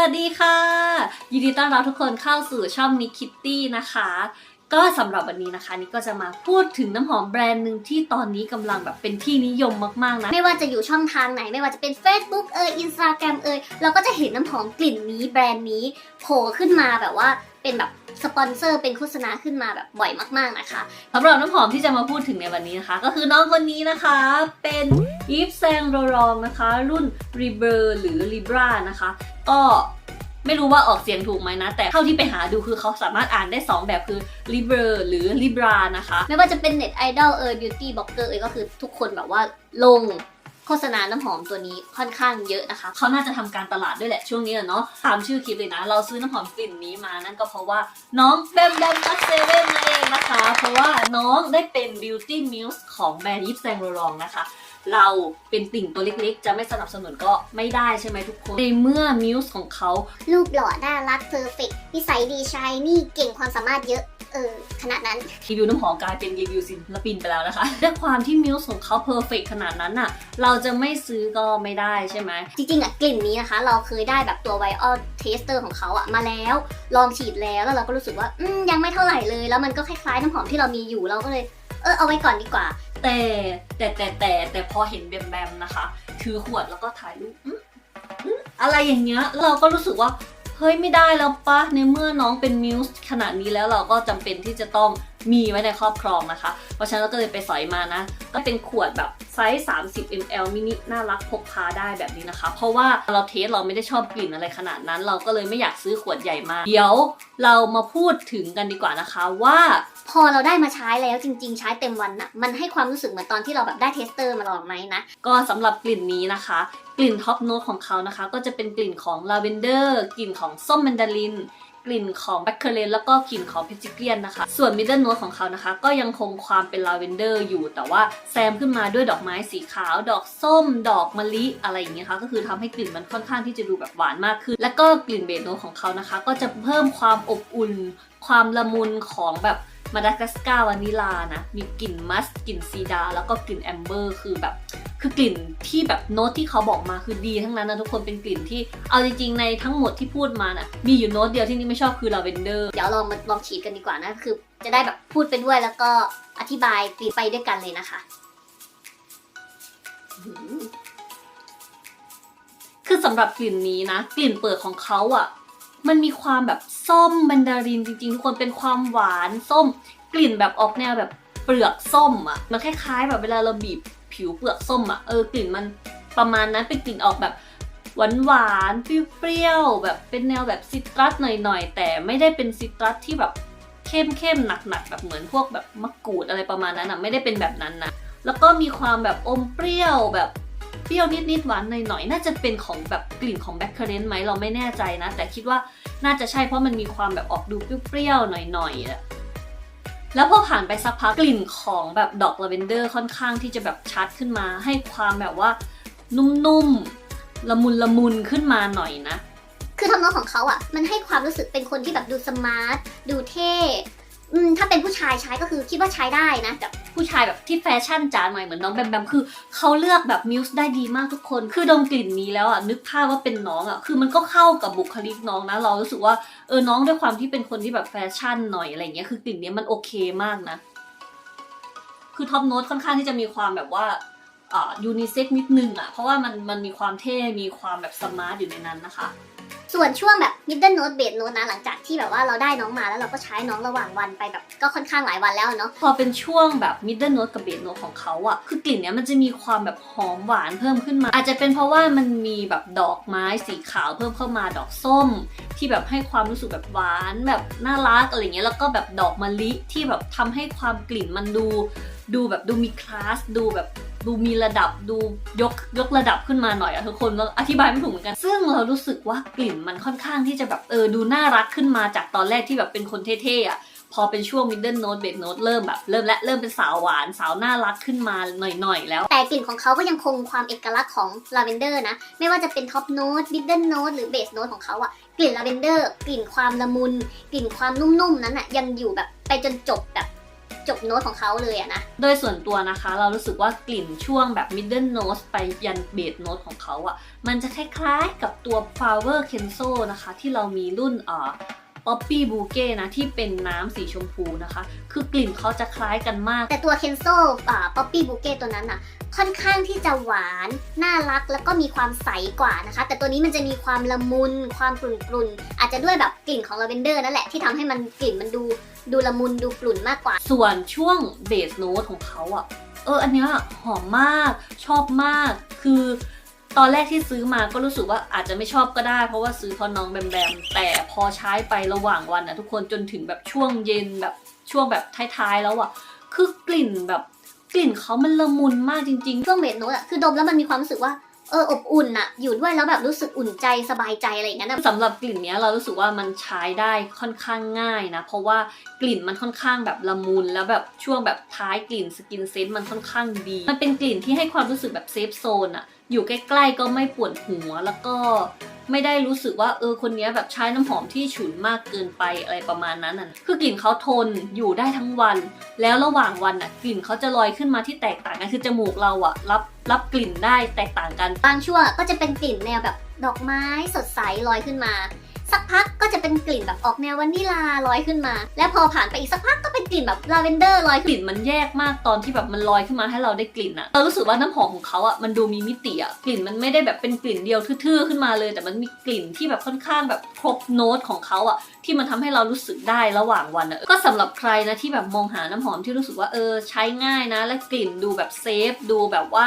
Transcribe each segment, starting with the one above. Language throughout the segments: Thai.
วัสดีค่ะ ยินดีต้อนรับทุกคนเข้าสู่ช่องนิคิตตี้นะคะ ก็สำหรับวันนี้นะคะนิกก็จะมาพูดถึงน้ำหอมแบรนด์หนึ่งที่ตอนนี้กำลังแบบเป็นที่นิยมมากๆนะไม่ว่าจะอยู่ช่องทางไหนไม่ว่าจะเป็น Facebook เอยอินสตาแกรมเอยเราก็จะเห็นน้ำหอมกลิ่นนี้แบรนด์นี้โผล่ขึ้นมาแบบว่า เป็นแบบสปอนเซอร์เป็นโฆษณาขึ้นมาแบบบ่อยมากๆนะคะสำหรับน้ำหอมที่จะมาพูดถึงในวันนี้นะคะ ก็คือน้องคนนี้นะคะ เป็นอีฟแซงโรรองนะคะ รุ่น r e b e r หรือ Libra นะคะ ก็ไม่รู้ว่าออกเสียงถูกไหมนะ แต่เท่าที่ไปหาดูคือเขาสามารถอ่านได้ 2 แบบคือ r e b e r หรือ Libra นะคะ ไม่ว่าจะเป็นเน็ตไอดอลเอยบิวตี้บล็อกเกอร์เอยก็คือทุกคนแบบว่าลง ฆษณาน้ำหอมตัวนี้ค่อนข้างเยอะนะคะ เขาน่าจะทำการตลาดด้วยแหละช่วงนี้เนาะตามชื่อคลิปเลยนะ เราซื้อน้ำหอมกลิ่นนี้มานั่นก็เพราะว่าน้องแบมแบมนัสเซเว่นนั่นเองนะคะ เพราะว่าน้องได้เป็นบิวตี้มิวส์ของแบรนด์ยิปแซงโรลองนะคะ เราเป็นติ่งตัวเล็กๆ จะไม่สนับสนุนก็ไม่ได้ใช่ไหมทุกคนในเมื่อ Muse ของเขารูปหล่อน่ารักเพอร์เฟกนิสัยดีชายนี่เก่งความสามารถเยอะเออขนาดนั้น รีวิวน้ำหอมกลายเป็นรีวิวศิลปินไปแล้วนะคะด้วยความที่ Muse ของเขาเพอร์เฟกขนาดนั้นน่ะ เราจะไม่ซื้อก็ไม่ได้ใช่ไหม จริงๆอะกลิ่นนี้นะคะ เราเคยได้แบบตัวไวออลเทสเตอร์ของเขาอะมาแล้ว ลองฉีดแล้วแล้วเราก็รู้สึกว่าอืมยังไม่เท่าไหร่เลย แล้วมันก็คล้ายๆน้ำหอมที่เรามีอยู่เราก็เลย เออเอาไว้ก่อนดีกว่า แต่ แต่แต่แต่แต่พอเห็นแบมแบมนะคะถือขวดแล้วก็ถ่ายรูปอื้ออื้ออะไรอย่างเงี้ยเราก็รู้สึกว่าเฮ้ยไม่ได้แล้วปะในเมื่อน้องเป็นมิวส์ขนาดนี้แล้วเราก็จำเป็นที่จะต้อง มีไว้ในครอบครองนะคะ เพราะฉะนั้นเราก็เลยไปสอยมานะ ก็เป็นขวดแบบไซส์ 30 ml มินิน่ารักพกพาได้แบบนี้นะคะ เพราะว่าเราเทสเราไม่ได้ชอบกลิ่นอะไรขนาดนั้น เราก็เลยไม่อยากซื้อขวดใหญ่มากเดี๋ยวเรามาพูดถึงกันดีกว่านะคะว่าพอเราได้มาใช้แล้วจริง ๆ ใช้เต็มวันน่ะมันให้ความรู้สึกเหมือนตอนที่เราแบบได้เทสเตอร์มาลองไหมนะ ก็สำหรับกลิ่นนี้นะคะ กลิ่นท็อปโน้ตของเขานะคะ ก็จะเป็นกลิ่นของลาเวนเดอร์กลิ่นของส้มแมนดาริน กลิ่นของแบคเคอเรนแล้วก็กลิ่นของเพจิเกียนนะคะ ส่วนมิดเดิลโน้ตของเขานะคะ ก็ยังคงความเป็นลาเวนเดอร์อยู่ แต่ว่าแซมขึ้นมาด้วยดอกไม้สีขาว ดอกส้ม ดอกมะลิอะไรอย่างเงี้ยค่ะก็คือทำให้กลิ่นมันค่อนข้างที่จะดูแบบหวานมากขึ้น แล้วก็กลิ่นเบสโน้ตของเขานะคะ ก็จะเพิ่มความอบอุ่น ความละมุนของแบบ มาดากัสการ์วานิลานะ มีกลิ่นมัสกลิ่นซีดา แล้วก็กลิ่นแอมเบอร์คือแบบคือกลิ่นที่แบบโน้ตที่เขาบอกมาคือดีทั้งนั้นนะทุกคนเป็นกลิ่นที่เอาจริงๆในทั้งหมดที่พูดมาน่ะมีอยู่โน้ตเดียวที่นี่ไม่ชอบคือลาเวนเดอร์เดี๋ยวลองมาลองฉีดกันดีกว่านะคือ จะได้แบบพูดไปด้วยแล้วก็อธิบายกลิ่นไปด้วยกันเลยนะคะคือสำหรับกลิ่นนี้นะ กลิ่นเปิดของเขาอะ่ะ มันมีความแบบส้มแมนดารินจริงๆ ทุกคนเป็นความหวานส้ม กลิ่นแบบออกแนวแบบเปลือกส้มอะ่ะมันคล้ายๆ แบบเวลาเราบีบผิวเปลือกส้มอะ่ะเออกลิ่นมันประมาณนั้นเป็นกลิ่นออกแบบหวานหวานๆเปรี้ยวๆแบบเป็นแนวแบบซิตรัสหน่อยๆ แต่ไม่ได้เป็นซิตรัสที่แบบเข้มๆหนักๆแบบเหมือนพวกแบบมะกรูดอะไรประมาณนั้นอะไม่ได้เป็นแบบนั้นนะแล้วก็มีความแบบอมเปรี้ยวแบบ ปรี้ยวนิดๆหวานหน่อยๆน่าจะเป็นของแบบกลิ่นของแบคเคอเรนไหมเราไม่แน่ใจนะ แต่คิดว่าน่าจะใช่เพราะมันมีความแบบออกดูเปรี้ยวๆหน่อยๆอะแล้วพอผ่านไปสักพักกลิ่นของแบบดอกลาเวนเดอร์ค่อนข้างที่จะแบบชัดขึ้นมา ให้ความแบบว่านุ่มๆละมุนละมุนขึ้นมาหน่อยนะคือทำนองของเขาอะ มันให้ความรู้สึกเป็นคนที่แบบดูสมาร์ท ดูเท่ อืมถ้าเป็นผู้ชายใช้ก็คือคิดว่าใช้ได้นะแบบผู้ชายแบบที่แฟชั่นจ๋าหน่อยเหมือนน้องแบมแบมคือเขาเลือกแบบมิวส์ได้ดีมากทุกคน คือดมกลิ่นนี้แล้วอะนึกภาพว่าเป็นน้องอะคือมันก็เข้ากับบุคลิกน้องนะ เรารู้สึกว่าเออน้องด้วยความที่เป็นคนที่แบบแฟชั่นหน่อยอะไรเงี้ยคือกลิ่นนี้มันโอเคมากนะ คือท็อปโน้ตค่อนข้างที่จะมีความแบบว่าอ่ายูนิเซ็กนิดนึงอะเพราะว่ามันมันมีความเท่ มีความแบบสมาร์ทอยู่ในนั้นนะคะ ส่วนช่วงแบบ middle note base note นะหลังจากที่แบบว่าเราได้น้องมาแล้วเราก็ใช้น้องระหว่างวันไปแบบก็ค่อนข้างหลายวันแล้วเนาะพอเป็นช่วงแบบ middle note กับ base note ของเขาอะคือกลิ่นเนี้ยมันจะมีความแบบหอมหวานเพิ่มขึ้นมา อาจจะเป็นเพราะว่ามันมีแบบดอกไม้สีขาวเพิ่มเข้ามาดอกส้ม ที่แบบให้ความรู้สึกแบบหวานแบบน่ารักอะไรเงี้ยแล้วก็แบบดอกมะลิที่แบบทำให้ความกลิ่นมันดู ดูแบบดูมีคลาสดูแบบ ดูมีระดับดูยกยกระดับขึ้นมาหน่อยอะทุกคนเราอธิบายไม่ถูกเหมือนกัน ซึ่งเรารู้สึกว่ากลิ่นมันค่อนข้างที่จะแบบเออดูน่ารักขึ้นมาจากตอนแรกที่แบบเป็นคนเท่ๆอะพอเป็นช่วง middle note base note เริ่มแบบ เริ่มและเริ่มเป็นสาวหวานสาวน่ารักขึ้นมาหน่อยๆแล้ว แต่กลิ่นของเขาก็ยังคงความเอกลักษณ์ของลาเวนเดอร์นะ ไม่ว่าจะเป็นท็อปโน้ตมิดเดิลโน้ตหรือเบสโน้ตของเขาอะกลิ่นลาเวนเดอร์กลิ่นความละมุน กลิ่นความนุ่มๆนั้นอะยังอยู่แบบไปจนจบแบบ จบโน้ตของเขาเลยอะนะ โดยส่วนตัวนะคะ เรารู้สึกว่ากลิ่นช่วงแบบ middle note ไปยันเบสโน้ตของเขาอะมันจะคล้ายๆกับตัว flower kenzo นะคะ ที่เรามีรุ่นเอ่อ poppy bouquet นะที่เป็นน้ำสีชมพูนะคะ คือกลิ่นเขาจะคล้ายกันมาก แต่ตัวเคนโซอ่าป๊อปปี้บูเก้ตัวนั้นน่ะค่อนข้างที่จะหวาน น่ารักแล้วก็มีความใสกว่านะคะ แต่ตัวนี้มันจะมีความละมุน ความกลุ่นกลุ่นๆอาจจะด้วยแบบกลิ่นของลาเวนเดอร์นั่นแหละที่ทำให้มันกลิ่นมันดูดูละมุนดูกลุ่นมากกว่า ส่วนช่วง base note ของเขาอะ่ะเอออันเนี้ยหอมมากชอบมากคือ ตอนแรกที่ซื้อมาก็รู้สึกว่าอาจจะไม่ชอบก็ได้ เพราะว่าซื้อพอน้องแบมแบมแต่พอใช้ไประหว่างวันนะทุกคนจนถึงแบบช่วงเย็นแบบช่วงแบบท้ายๆแล้วอะ่ะคือกลิ่นแบบกลิ่นเขามันละมุนมากจริงๆช่วงเมดโน้ตอะคือดมแล้วมันมีความรู้สึกว่า เอออบอุ่นอะอยู่ด้วยแล้วแบบรู้สึกอุ่นใจสบายใจอะไรอย่างเงี้ยสำหรับกลิ่นเนี้ยเรารู้สึกว่ามันใช้ได้ค่อนข้างง่ายนะ เพราะว่ากลิ่นมันค่อนข้างแบบละมุนแล้วแบบช่วงแบบท้ายกลิ่นสกินเซนต์มันค่อนข้างดี มันเป็นกลิ่นที่ให้ความรู้สึกแบบเซฟโซนอะอยู่ใกล้ๆก็ไม่ปวดหัวแล้วก็ ไม่ได้รู้สึกว่าเออคนนี้แบบใช้น้ำหอมที่ฉุนมากเกินไปอะไรประมาณนั้นน่ะคือกลิ่นเขาทนอยู่ได้ทั้งวัน แล้วระหว่างวันอะกลิ่นเขาจะลอยขึ้นมาที่แตกต่างกันคือจมูกเราอะรับรับกลิ่นได้แตกต่างกัน บางช่วงก็จะเป็นกลิ่นแนวแบบดอกไม้สดใสลอยขึ้นมา สักพักก็จะเป็นกลิ่นแบบออกแนววานิลาลอยขึ้นมา แล้วพอผ่านไปอีกสักพักก็เป็นกลิ่นแบบลาเวนเดอร์ลอยกลิ่นมันแยกมากตอนที่แบบมันลอยขึ้นมาให้เราได้กลิ่นอะเรารู้สึกว่าน้ำหอมของเขาอะมันดูมีมิติอะกลิ่นมันไม่ได้แบบเป็นกลิ่นเดียวทื่อๆขึ้นมาเลย แต่มันมีกลิ่นที่แบบค่อนข้างแบบครบโน้ตของเขาอะที่มันทำให้เรารู้สึกได้ระหว่างวันอะก็สำหรับใครนะที่แบบมองหาน้ำหอมที่รู้สึกว่าเออใช้ง่ายนะ และกลิ่นดูแบบเซฟดูแบบว่า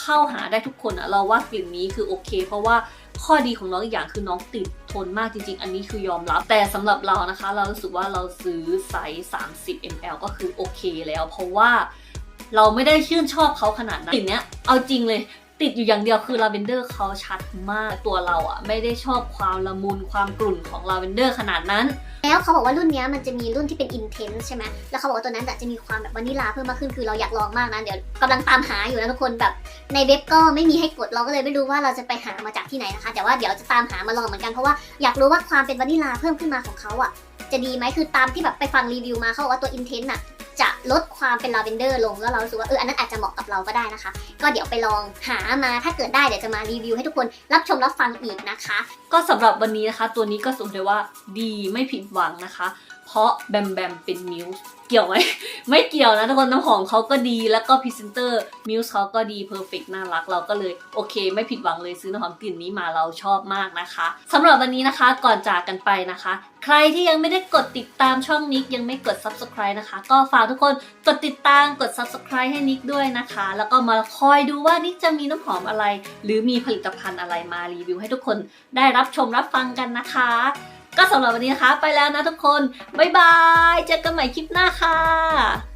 เข้าหาได้ทุกคนอะเราว่ากลิ่นนี้คือโอเค เพราะว่าข้อดีของน้องอีกอย่างคือน้องติดทนมากจริง ๆ อันนี้คือยอมรับ แต่สำหรับเรานะคะ เรารู้สึกว่าเราซื้อไซส์ 30 ml ก็คือโอเคแล้ว เพราะว่าเราไม่ได้ชื่นชอบเขาขนาดนั้นกลิ่นเนี้ยเอาจริงเลย ติดอยู่อย่างเดียวคือลาเวนเดอร์เขาชัดมากตัวเราอะไม่ได้ชอบความละมุนความกลุ่นของลาเวนเดอร์ขนาดนั้น แล้วเขาบอกว่ารุ่นเนี้ยมันจะมีรุ่นที่เป็น intense ใช่ไหมแล้วเขาบอกว่าตัวนั้นจะมีความแบบวานิลาเพิ่มมากขึ้นคือเราอยากลองมากนะเดี๋ยวกำลังตามหาอยู่นะทุกคนแบบในเว็บก็ไม่มีให้กดเราก็เลยไม่รู้ว่าเราจะไปหามาจากที่ไหนนะคะ แต่ว่าเดี๋ยวจะตามหามาลองเหมือนกันเพราะว่าอยากรู้ว่าความเป็นวานิลาเพิ่มขึ้นมาของเขาอะจะดีไหมคือตามที่แบบไปฟังรีวิวมาเขาบอกว่าตัว intense อะ จะลดความเป็นลาเวนเดอร์ลงแล้วเรารู้สึกว่าเอออันนั้นอาจจะเหมาะกับเราก็ได้นะคะ ก็เดี๋ยวไปลองหามาถ้าเกิดได้เดี๋ยวจะมารีวิวให้ทุกคนรับชมรับฟังอีกนะคะ ก็สำหรับวันนี้นะคะ ตัวนี้ก็สมเลยว่าดีไม่ผิดหวังนะคะ เพราะแบมแบมเป็นมิวส์เกี่ยวไหม ไม่เกี่ยวนะทุกคนน้ำหอมเขาก็ดีแล้วก็พรีเซนเตอร์มิวส์เขาก็ดีเพอร์เฟกน่ารักเราก็เลยโอเค ไม่ผิดหวังเลยซื้อน้ำหอมกลิ่นนี้มาเราชอบมากนะคะสำหรับวันนี้นะคะก่อนจากกันไปนะคะ ใครที่ยังไม่ได้กดติดตามช่องนิกยังไม่กด subscribe นะคะ ก็ฝากทุกคนกดติดตามกด subscribe ให้นิกด้วยนะคะ แล้วก็มาคอยดูว่านิกจะมีน้ำหอมอะไร หรือมีผลิตภัณฑ์อะไรมารีวิวให้ทุกคนได้รับชมรับฟังกันนะคะ ก็สำหรับวันนี้นะคะ ไปแล้วนะทุกคน บ๊ายบาย เจอกันใหม่คลิปหน้าค่ะ